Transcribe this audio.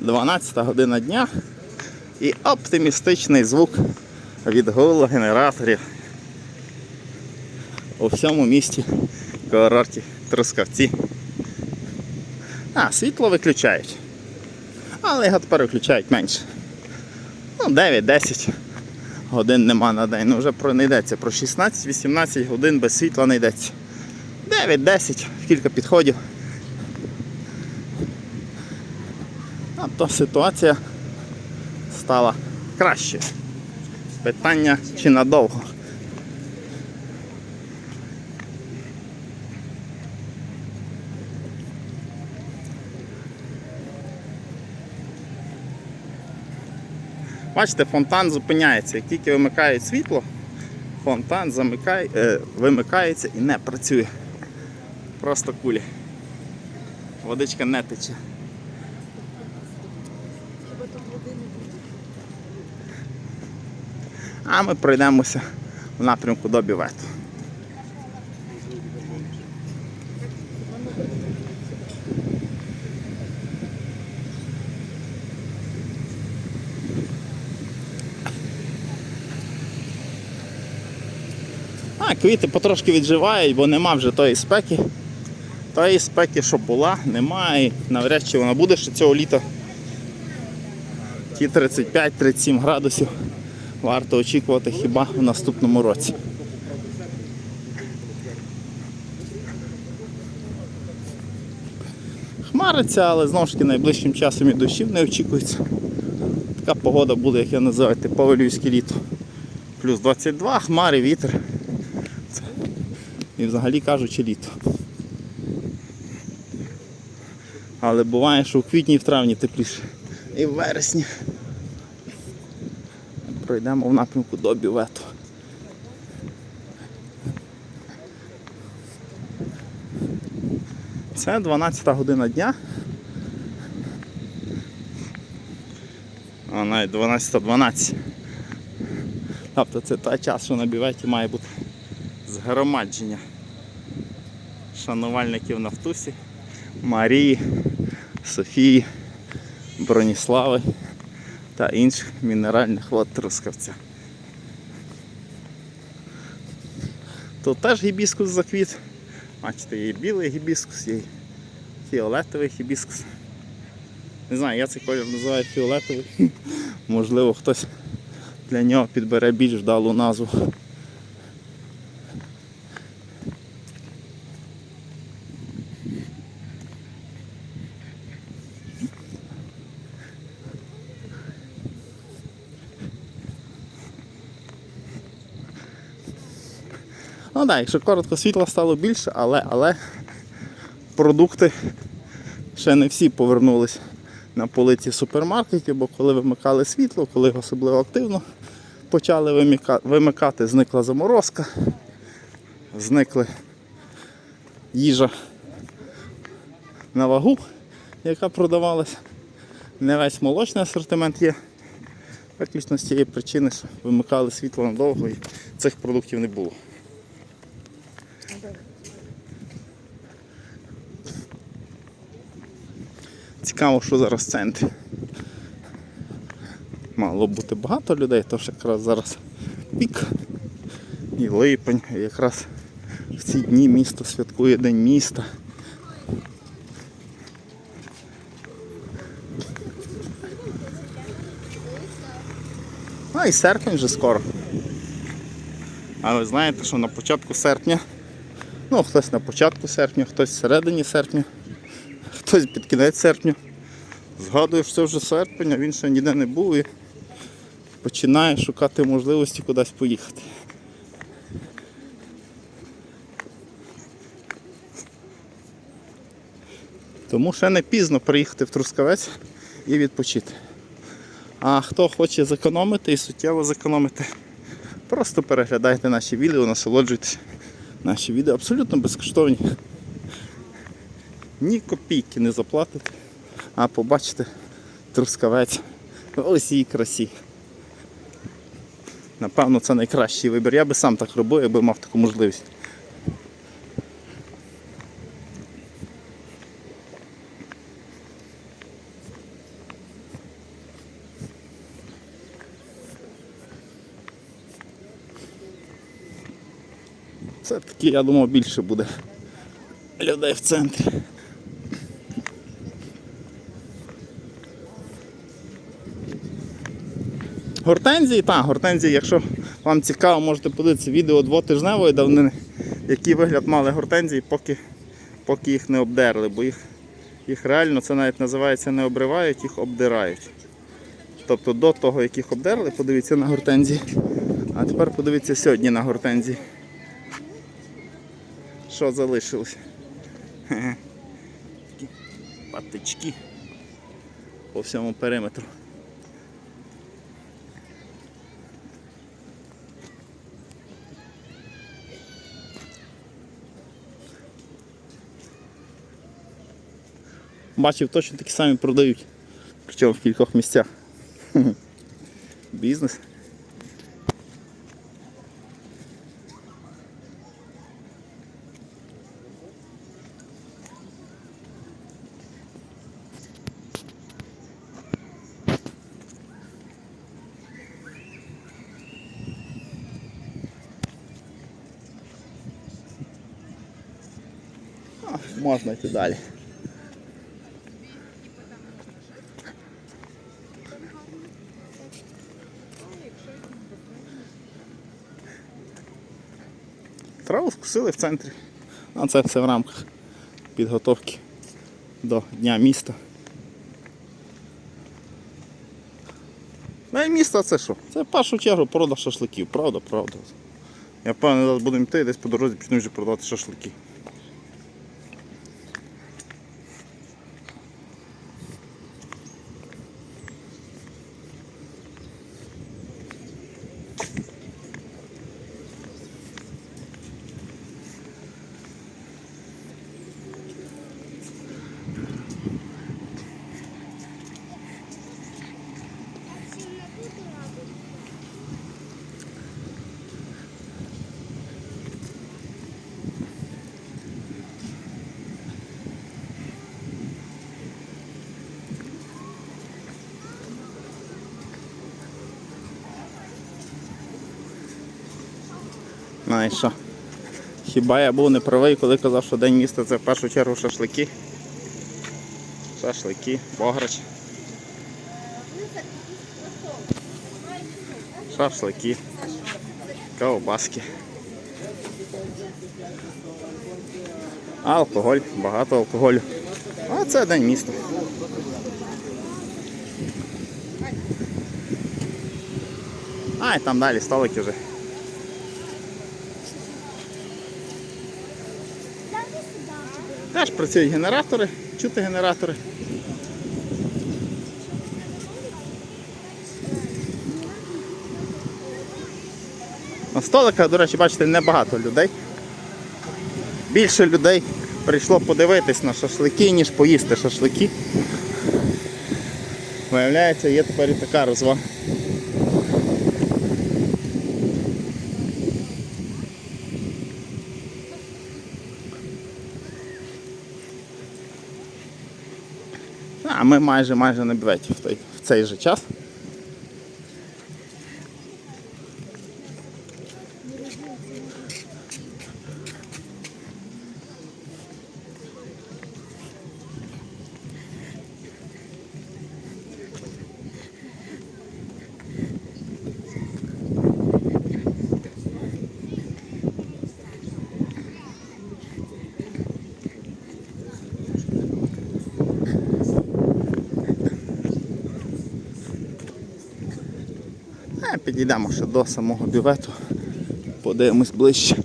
12 година дня і оптимістичний звук від гулу генераторів у всьому місті курорті Трускавці. А, світло виключають. Але його тепер виключають менше. Ну, 9-10 годин нема на день. Ну вже про не йдеться. Про 16-18 годин без світла не йдеться. 9-10, кілька підходів. То ситуація стала краще. Питання чи надовго. Бачите, фонтан зупиняється. Як тільки вимикають світло, фонтан замикає, е, вимикається і не працює. Просто кулі. Водичка не тече. А ми пройдемося в напрямку до бювету. А, квіти потрошки відживають, бо нема вже тої спеки. Тої спеки, що була, немає. Навряд чи вона буде ще цього літа. Ті 35-37 градусів варто очікувати хіба в наступному році. Хмариться, але знову ж таки найближчим часом і дощів не очікується. Така погода буде, як я називаю, типове львівське літо. Плюс 22, хмари, вітер. І взагалі кажучи літо. Але буває, що в квітні і в травні тепліше. І в вересні. Пройдемо в напрямку до бювету. Це 12 година дня. А навіть 12.12. Тобто це той час, що на бюветі має бути згромадження шанувальників Нафтусі, Марії, Софії, Броніслави та інших мінеральних вод Трускавця. Тут теж гібіскус заквіт. Бачите, є білий гібіскус, є фіолетовий гібіскус. Не знаю, я цей колір називаю фіолетовий. Можливо, хтось для нього підбере більш вдалу назву. Ну так, якщо коротко, світла стало більше, але, але продукти ще не всі повернулись на полиці супермаркетів, бо коли вимикали світло, коли особливо активно почали вимикати, зникла заморозка, зникли їжа на вагу, яка продавалася. Не весь молочний асортимент є. Виключно з тієї причини, що вимикали світло надовго і цих продуктів не було. Цікаво, що зараз в центрі. Мало бути багато людей, тож якраз зараз пік і липень, і якраз в ці дні місто святкує День міста. А і серпень вже скоро. А ви знаєте, що на початку серпня, ну хтось на початку серпня, хтось всередині серпня, хтось під кінець серпня. Згадує, що це вже серпень, а він ще ніде не був і починає шукати можливості кудись поїхати. Тому ще не пізно приїхати в Трускавець і відпочити. А хто хоче зекономити і суттєво зекономити, просто переглядайте наші відео, насолоджуйтесь. Наші відео абсолютно безкоштовні ні копійки не заплатити, а побачити трускавець в усій красі. Напевно, це найкращий вибір. Я би сам так робив, якби мав таку можливість. Це таки, я думав, більше буде людей в центрі. Гортензії, так, гортензії, якщо вам цікаво, можете подивитися відео двотижневої давнини, який вигляд мали гортензії, поки, поки їх не обдерли, бо їх, їх реально це навіть називається не обривають, їх обдирають. Тобто до того, як їх обдерли, подивіться на гортензії. А тепер подивіться сьогодні на гортензії. Що залишилось? Такі патички по всьому периметру. Бачив, точно такі самі продають. Причому в кількох місцях. Бізнес. Можна йти далі. Скусили в центрі. А це все в рамках підготовки до Дня міста. Ну і місто це що? Це в першу чергу продаж шашликів, правда, правда. Я впевнений, зараз будемо йти, десь по дорозі почнуть вже продавати шашлики. Знаєш що? Хіба я був неправий, коли казав, що день міста це в першу чергу шашлики. Шашлики, бограч. Шашлики. Ковбаски. Алкоголь, багато алкоголю. А це день міста. А, і там далі столики вже. Теж працюють генератори, чути генератори. На столиках, до речі, бачите, небагато людей. Більше людей прийшло подивитись на шашлики, ніж поїсти шашлики. Виявляється, є тепер і така розвага. Ми майже майже на бюветі в, той, в цей же час. Е, Підійдемо ще до самого бювету, подивимось ближче.